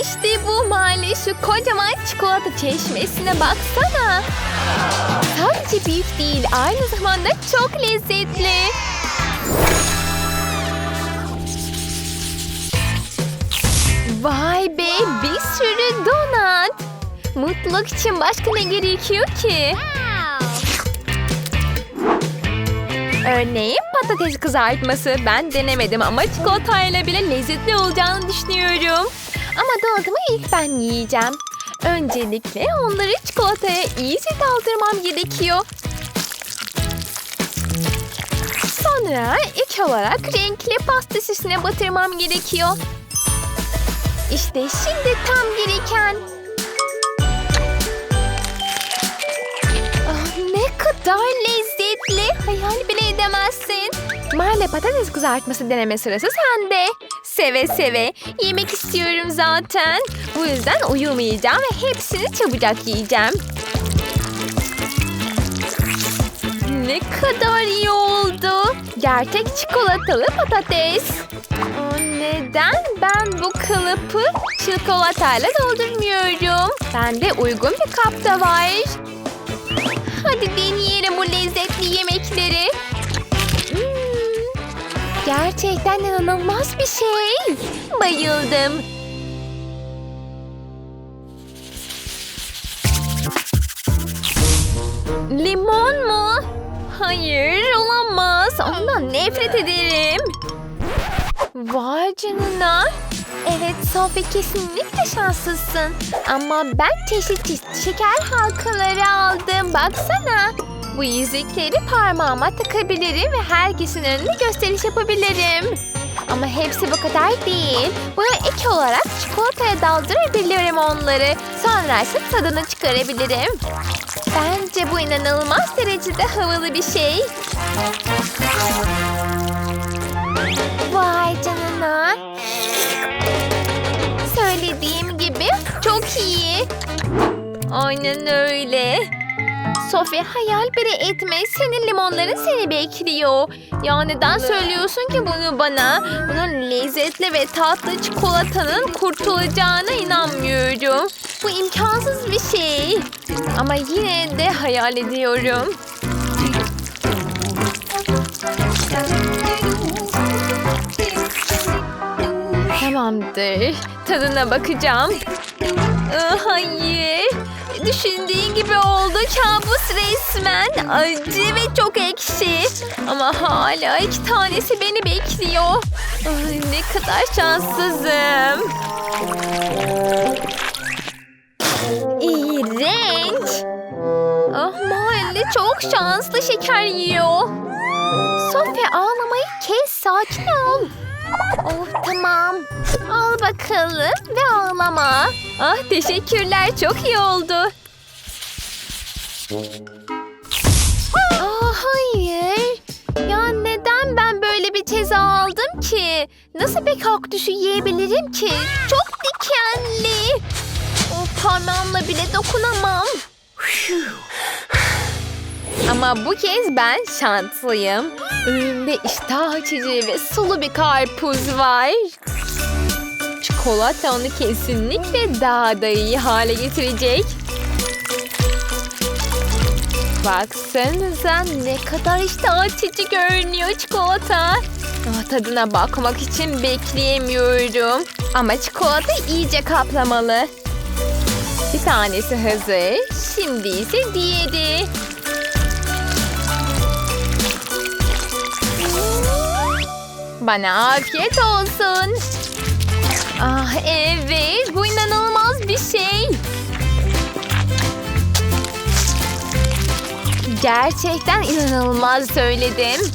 İşte bu Mali şu kocaman çikolata çeşmesine baksana. Sadece büyük değil aynı zamanda çok lezzetli. Vay be bir sürü donat. Mutluluk için başka ne gerekiyor ki? Örneğin patates kızartması. Ben denemedim ama çikolatayla bile lezzetli olacağını düşünüyorum. Ama donatımı ilk ben yiyeceğim. Öncelikle onları çikolataya iyice daldırmam gerekiyor. Sonra ilk olarak renkli pasta süsüne batırmam gerekiyor. İşte şimdi tam gereken. Ah, ne kadar lezzetli. Hayal bile edemezsin. Marle patates kızartması deneme sırası sende. Seve seve. Yemek istiyorum zaten. Bu yüzden uyumayacağım ve hepsini çabucak yiyeceğim. Ne kadar iyi oldu. Gerçek çikolatalı patates. Neden ben bu kalıpı çikolatayla doldurmuyorum? Bende uygun bir kap da var. Gerçekten inanılmaz bir şey. Bayıldım. Limon mu? Hayır olamaz. Ondan nefret ederim. Vay canına. Evet Sophie kesinlikle şanslısın. Ama ben çeşit çeşit şeker halkaları aldım. Baksana. Bu yüzükleri parmağıma takabilirim ve herkesin önünde gösteriş yapabilirim. Ama hepsi bu kadar değil. Buna ek olarak çikolataya daldırabilirim onları. Sonra ise tadını çıkarabilirim. Bence bu inanılmaz derecede havalı bir şey. Vay canına. Söylediğim gibi çok iyi. Aynen öyle. Sofya hayal bile etme. Senin limonların seni bekliyor. Ya neden söylüyorsun ki bunu bana? Bunun lezzetli ve tatlı çikolatanın kurtulacağına inanmıyorum. Bu imkansız bir şey. Ama yine de hayal ediyorum. Tamamdır. Tadına bakacağım. Hayır. Düşündüğün gibi oldu. Kabus resmen. Acı ve çok ekşi. Ama hala iki tanesi beni bekliyor. Ay, ne kadar şanssızım. İğrenç. Ah mahalle çok şanslı şeker yiyor. Sofya ağlamayı kes sakin ol. Oh tamam. Al bakalım ve ağlama. Ah teşekkürler çok iyi oldu. Ah hayır. Ya neden ben böyle bir ceza aldım ki? Nasıl bir kaktüsü yiyebilirim ki? Çok dikenli. O parmağımla bile dokunamam. Ama bu kez ben şanslıyım. Önümde iştah açıcı ve sulu bir karpuz var. Çikolata onu kesinlikle daha da iyi hale getirecek. Baksanıza ne kadar iştah açıcı görünüyor çikolata. Ah, tadına bakmak için bekleyemiyorum. Ama çikolata iyice kaplamalı. Bir tanesi hazır. Şimdi ise diğeri. Bana afiyet olsun. Ah evet bu inanılmaz bir şey. Gerçekten inanılmaz söyledim.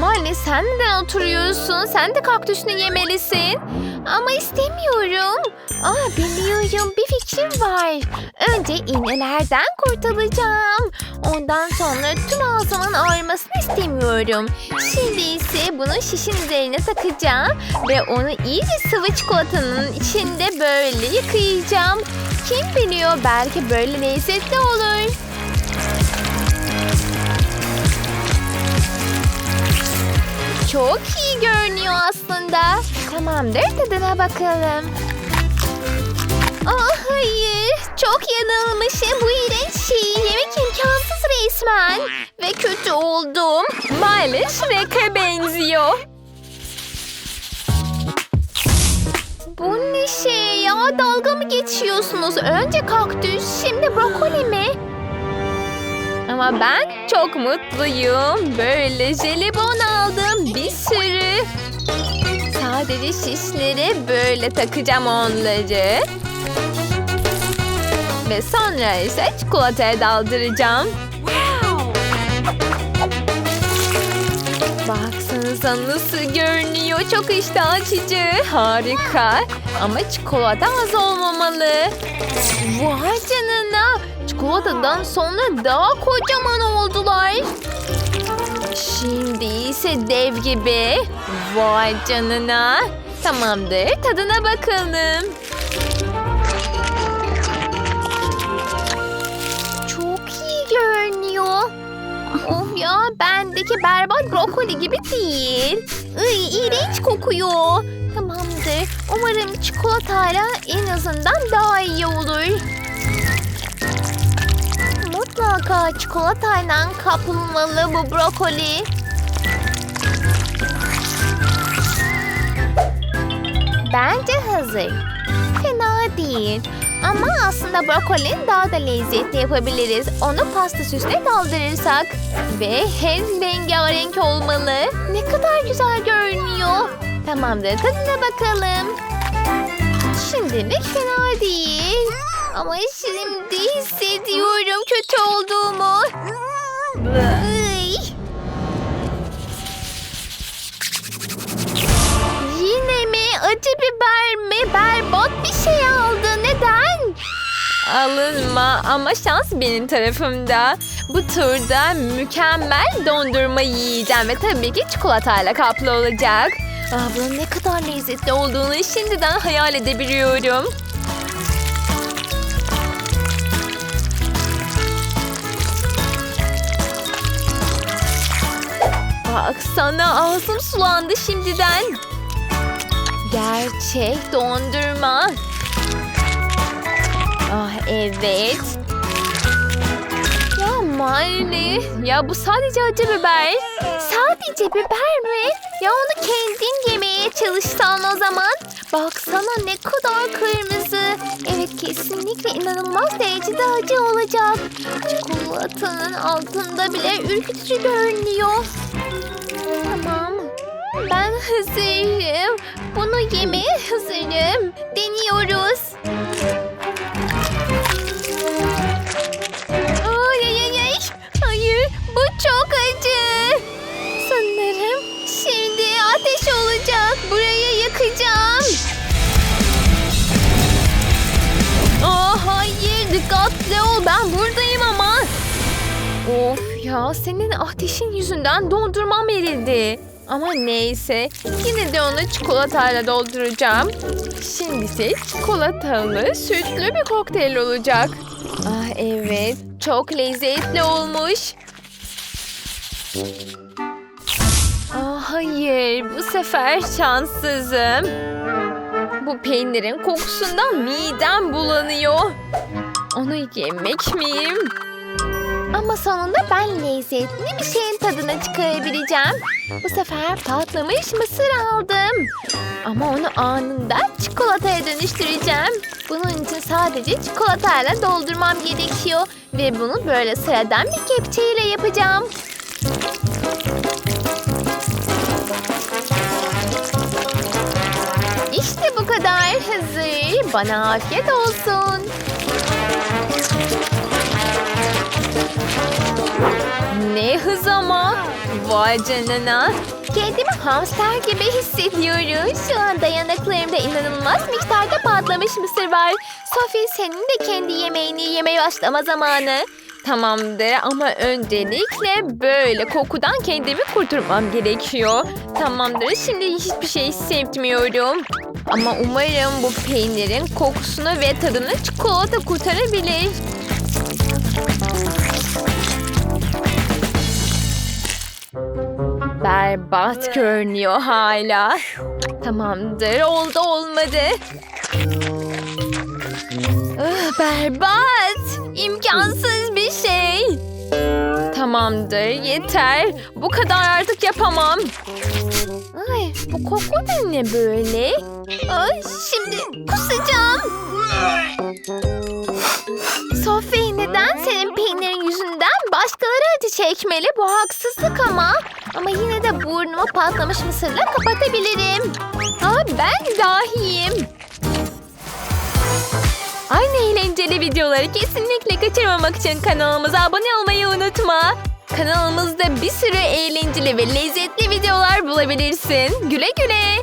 Mali sen neden oturuyorsun? Sen de kaktüsünü yemelisin. Ama istemiyorum. Aa biliyorum bir fikrim var. Önce iğnelerden kurtulacağım. Ondan sonra tüm ağzımın ağrımasını istemiyorum. Şimdi ise bunu şişin üzerine takacağım. Ve onu iyice sıvı çikolatanın içinde böyle yıkayacağım. Kim biliyor belki böyle lezzetli olur. Çok iyi görünüyor aslında. Tamamdır tadına bakalım. Ah hayır. Çok yanılmışım. Bu iğrenç şey. Yemek imkansız resmen. Ve kötü oldum. Miley Shrek'e benziyor. Bu ne şey ya? Dalga mı geçiyorsunuz? Önce kaktüs, şimdi brokoli mi? Ama ben çok mutluyum. Böyle jelibon aldım. Bir sürü. Sadece şişleri böyle takacağım onları. Ve sonra ise çikolataya daldıracağım. Baksanıza nasıl görünüyor. Çok iştah açıcı. Harika. Ama çikolata az olmamalı. Vay canına. Çikolatadan sonra daha kocaman oldular. Şimdi ise dev gibi. Vay canına. Tamamdır. Tadına bakalım. Çok iyi görünüyor. Of ya bendeki berbat brokoli gibi değil. Iy, iğrenç kokuyor. Tamamdır. Umarım çikolatayla en azından daha iyi olur. Mutlaka çikolatayla kapılmalı bu brokoli. Bence hazır. Fena değil. Ama aslında brokolinin daha da lezzetli yapabiliriz. Onu pasta süsle doldurursak. Ve hem rengarenk olmalı. Ne kadar güzel görünüyor. Tamamdır tadına bakalım. Şimdilik fena değil. Ama şimdi hissediyorum kötü olduğumu. Acı biber mi? Berbat bir şey aldı. Neden? Alınma ama şans benim tarafımda. Bu turda mükemmel dondurma yiyeceğim ve tabii ki çikolatayla kaplı olacak. Aa, bunun ne kadar lezzetli olduğunu şimdiden hayal edebiliyorum. Baksana ağzım sulandı şimdiden. Gerçek dondurma. Ah evet. Ya Miley, ya bu sadece acı biber. Sadece biber mi? Ya onu kendin yemeye çalışsan o zaman. Baksana ne kadar kırmızı. Evet kesinlikle inanılmaz derecede acı olacak. Çikolatanın altında bile ürkütücü görünüyor. Tamam. Ben hazırım. Bunu yemeye hazırım. Deniyoruz. Ay ay ay ay. Hayır bu çok acı. Sanırım şimdi ateş olacak. Burayı yakacağım. Aa, hayır dikkatli ol ben buradayım ama. Of ya senin ateşin yüzünden dondurmam erildi. Ama neyse yine de onu çikolatayla dolduracağım. Şimdi ise çikolatalı sütlü bir kokteyl olacak. Ah evet çok lezzetli olmuş. Ah hayır bu sefer şanssızım. Bu peynirin kokusundan midem bulanıyor. Onu yemek miyim? Ama sonunda ben lezzetli bir şeyin tadını çıkarabileceğim. Bu sefer patlamış mısır aldım. Ama onu anında çikolataya dönüştüreceğim. Bunun için sadece çikolatayla doldurmam gerekiyor. Ve bunu böyle sıradan bir kepçeyle yapacağım. İşte bu kadar hazır. Bana afiyet olsun. Ne hız ama. Vay canına. Kendimi hamster gibi hissediyorum. Şu anda yanaklarımda inanılmaz miktarda patlamış mısır var. Sophie senin de kendi yemeğini yemeye başlama zamanı. Tamamdır ama öncelikle böyle kokudan kendimi kurtarmam gerekiyor. Tamamdır şimdi hiçbir şey hissetmiyorum. Ama umarım bu peynirin kokusunu ve tadını çikolata kurtarabilir. Berbat görünüyor hala. Tamamdır oldu olmadı. Ah, berbat. İmkansız bir şey. Tamamdır yeter. Bu kadar artık yapamam. Ay bu koku da ne böyle? Ay şimdi kusacağım. Sophie neden senin peynirin yüzünden başkaları acı çekmeli? Bu haksızlık ama. Ama yine burnumu patlamış mısırla kapatabilirim. Aa, ben dahiyim. Aynı eğlenceli videoları kesinlikle kaçırmamak için kanalımıza abone olmayı unutma. Kanalımızda bir sürü eğlenceli ve lezzetli videolar bulabilirsin. Güle güle.